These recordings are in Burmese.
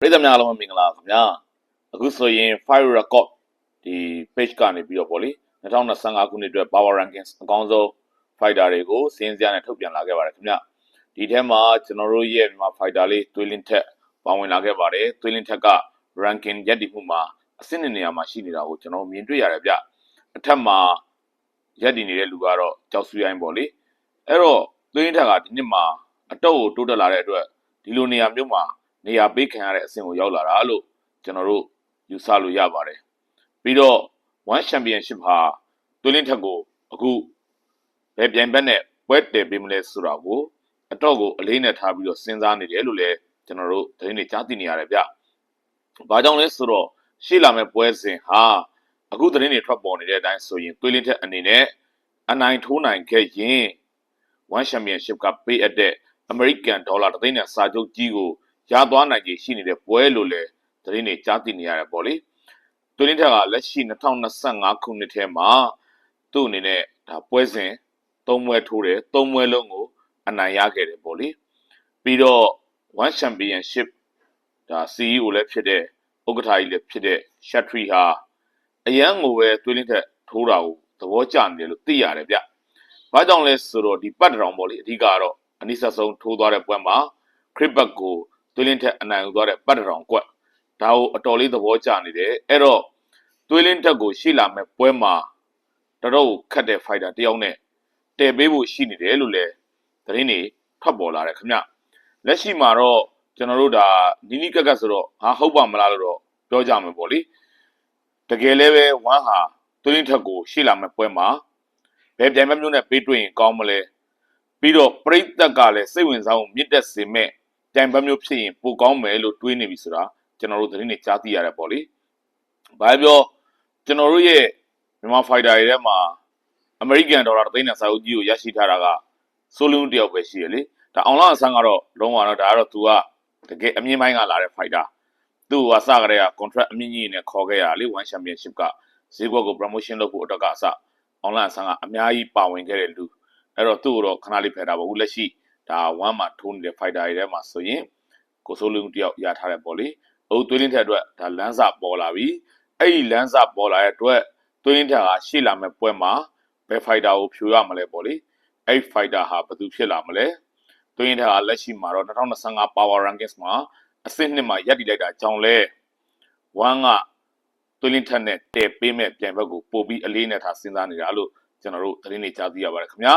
ပရိသတ်များအားလုံးပဲမင်္ဂလာပါခင်ဗျာအခုဆိုရင် Fire Record ဒီ page ကနေပြီးတော့ဗောလေ2025ခုနှစ်အတွက် Power Rankings အကောင်းဆုံး fighter တွေကိုစင်းစရာနဲ့ထုတ်ပြန်လာခဲ့ပါတယ်ခင်ဗျာဒီထဲမှာကျွန်တော်တို့ရဲ့မြန်မာ fighter လေးသွေးလင်းထက်ပါဝင်လာခဲ့ပါတယ်သွေးလင်းထက်က ranking ရက်တည်မှုမှာအဆင့်နှစ်နေရာမှာရှိနေတာကိုကျွန်တော်မြင်တွေ့ရတယ်ဗျအထက်မှာရက်တည်နေတဲ့လူကတော့ကြောက်စူရိုင်းပေါ့လေအဲ့တော့သွေးလင်းထက်ကဒီနှစ်မှာအတော့ကိုတိုးတက်လာတဲ့အတွက်ဒီလိုနေရာမျိုးမှာ နေရာပေးခံရတဲ့အဆင့်ကိုရောက်လာတာလို့ကျွန်တော်တို့ယူဆလို့ရပါတယ်ပြီးတော့ one championship ဟာတွင်းလင်းထက်ကိုအခုဘယ်ပြိုင်ဘက်နဲ့ပွဲတည်ပေးမလဲဆိုတာကိုအတော့ကိုအလေးနဲ့ထားပြီးတော့စဉ်းစားနေတယ်လို့လည်းကျွန်တော်တို့သတင်းတွေကြားသိနေရတယ်ဗျ။ဘာကြောင့်လဲဆိုတော့ရှေ့လာမဲ့ပွဲစဉ်ဟာအခုသတင်းတွေထွက်ပေါ်နေတဲ့အတိုင်းဆိုရင်တွင်းလင်းထက်အနေနဲ့အနိုင်ထိုးနိုင်ခဲ့ရင် one championship ကပေးအပ်တဲ့ American Dollar တသိန်းနဲ့စာချုပ်ကြီးကို ရသွားနိုင်ခြေရှိနေတဲ့ပွဲလို့လည်းသတင်းတွေကြားသိနေရတယ်ပေါ့လေတွင်းထက်ကလက်ရှိ2025ခုနှစ်ထဲမှာသူ့အနေနဲ့ဒါပွဲစဉ်၃ပွဲထိုးတယ်၃ပွဲလုံးကိုအနိုင်ရခဲ့တယ်ပေါ့လေပြီးတော့ one championship ဒါ CEO လည်းဖြစ်တဲ့ဥက္ကဋ္ဌကြီးလည်းဖြစ်တဲ့ Shatri ဟာအရန်ကိုပဲတွင်းထက်ထိုးတာကိုသဘောကျနေတယ်လို့သိရတယ်ဗျ။ဘာကြောင့်လဲဆိုတော့ဒီပတ်တောင်ပေါ့လေအဓိကတော့အနိစ္စဆုံးထိုးသွားတဲ့ပွဲမှာခရစ်ဘတ်ကို သွေးလင်းထက်အနိုင်ယူသွားတဲ့ပတ်တောင်ကွက်ဒါကိုအတော်လေးသဘောကျနေတယ်အဲ့တော့သွေးလင်းထက်ကိုရှိလာမဲ့ပွဲမှာတော်တော်ခတ်တဲ့ fighter တယောက်နဲ့တည်ပေးဖို့ရှိနေတယ်လို့လည်းသတင်းတွေထွက်ပေါ်လာတယ်ခင်ဗျလက်ရှိမှာတော့ကျွန်တော်တို့ဒါနီးနီးကက်ကက်ဆိုတော့ဟာဟုတ်ပါမလားလို့တော့ပြောကြမှာပေါ့လေတကယ်လည်းပဲဝမ်ဟာသွေးလင်းထက်ကိုရှိလာမဲ့ပွဲမှာဘယ်ပြိုင်ဘက်မျိုးနဲ့ပေးတွေ့ရင်ကောင်းမလဲပြီးတော့ပရိသတ်ကလည်းစိတ်ဝင်စားအောင်မြင့်တက်စေမဲ့ တိုင်ဘက်မျိုးဖြစ်ရင်ပိုကောင်းမယ်လို့တွေးနေပြီဆိုတာကျွန်တော်တို့သတင်းတွေကြားသိရတယ်ပေါ့လေ။ဘာပြောကျွန်တော်တို့ရဲ့မြန်မာဖိုက်တာတွေထဲမှာအမေရိကန်ဒေါ်လာတစ်သိန်းနဲ့စာအုပ်ကြီးကိုရရှိထားတာကဆိုလူးတယောက်ပဲရှိရလေ။ဒါအောင်လာအဆန်းကတော့လုံးဝတော့ဒါကတော့ तू ကတကယ်အမြင့်ပိုင်းကလာတဲ့ဖိုက်တာ။သူ့ကစကြတဲ့က contract အမြင့်ကြီးနဲ့ခေါ်ခဲ့ရလေ one championship ကဈေးကွက်ကို promotion လုပ်ဖို့အတွက်ကအစအောင်လာအဆန်းကအများကြီးပါဝင်ခဲ့တဲ့လူအဲ့တော့သူ့ကိုတော့ခဏလေးဖယ်တာပေါ့ဘူးလက်ရှိ ဒါ1မှာထိုးနေတဲ့ fighter တွေထဲမှာဆိုရင်ကိုစိုးလုံးတယောက်ရထားတဲ့ပေါ့လေအုပ်သွေးလင်းထက်အတွက်ဒါလမ်းစာပေါ်လာပြီအဲ့ဒီလမ်းစာပေါ်လာတဲ့အတွက်သွေးလင်းထက်ကရှေ့လာမဲ့ပွဲမှာဘယ် fighter ကိုဖြိုရမလဲပေါ့လေအဲ့ fighter ဟာဘယ်သူဖြစ်လာမလဲသွေးလင်းထက်ကလက်ရှိမှာတော့2025 power rankings မှာအဆင့်နှစ်မှာရပ်တည်လိုက်တာကြောင့်လဲ1ကသွေးလင်းထက်နဲ့တည်ပေးမဲ့ပြန်ဘက်ကိုပို့ပြီးအလေးနဲ့ထားစဉ်းစားနေတာလို့ကျွန်တော်တို့သတင်းတွေကြားသိရပါတယ်ခင်ဗျာ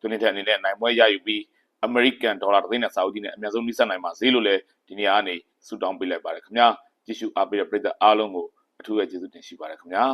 သွေးလင်းထက်အနေနဲ့နိုင်ပွဲရယူပြီး American Dollar တစ်သိန်းနဲ့စာအုပ်ကြီးနဲ့အများဆုံးနှိစက်နိုင်ပါစေလို့လည်းဒီနေရာကနေဆုတောင်းပေးလိုက်ပါတယ်ခင်ဗျာကြည့်ရှုအားပေးတဲ့ပရိသတ်အားလုံးကိုအထူးပဲကျေးဇူးတင်ရှိပါတယ်ခင်ဗျာ